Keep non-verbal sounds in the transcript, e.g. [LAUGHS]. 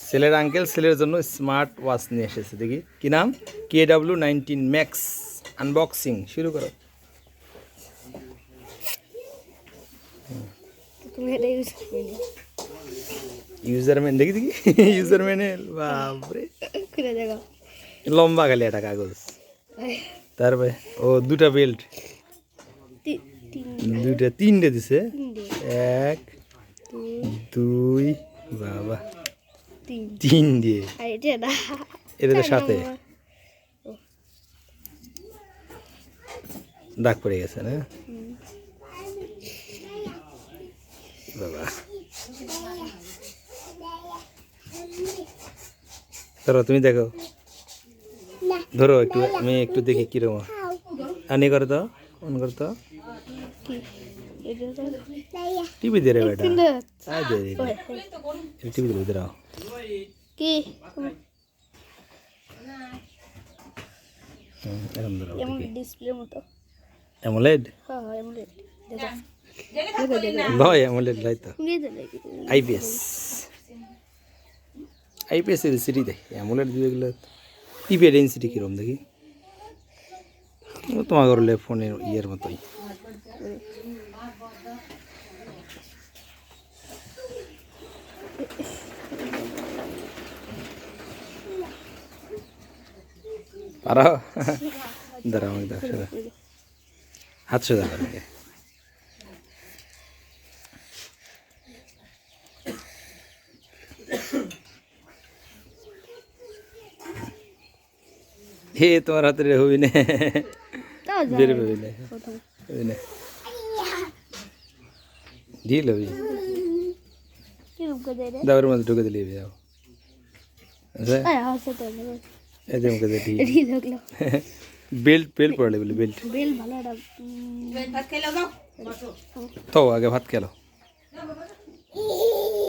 ছেলের আঙ্কেল ছেলের জন্য স্মার্ট ওয়াচ নিয়ে এসেছে দেখি। কি নাম? K W nineteen max unboxing শুরু করো। তুমি এটা ইউজ করে নিও ইউজার ম্যান দেখি দেখি। [LAUGHS] ইউজার বাপরে। লম্বা খালি একটা কাগজ। তারপরে ও দুটা বেল্ট দুইটা তিনটে দিছে। এক দুই। বাবা তিন। দিয়ে। এটা তো সাথে। দাগ পড়ে গেছে না? বাবা। ধরো তুমি দেখো। ধরো একটু আমি একটু দেখি কীরকম। আনি করে তো। রে বেটা তিনটে আয় দে দে ওই, ওই। টিভি দে দাও কি হুম, এরকম ধরো এমন ডিসপ্লে মতো অ্যামোলেড হ্যাঁ এমন দেখো দেখো দেখো অ্যামোলেড লাই তো নিয়ে যাবে আইপিএস আইপিএস এর সিটি দেখি অ্যামোলেড দিয়ে এগুলো টিভি ডেন্সিটি কীরকম দেখি তোমার করলে ফোনের ইয়ের মতোই। পারো? দাঁড়া আমাকে যায় বের হবি না হবি না। দেয় রে? দাবের মধ্যে ঢুকে দিলি যাও। আরে হাসে তো ভালো এই যে মুখে দিয়ে। ঢিল এটি দেখল। বেল্ট বেল্ট পড়ালে বলি বেল্ট। তো? আগে ভাত খেলো।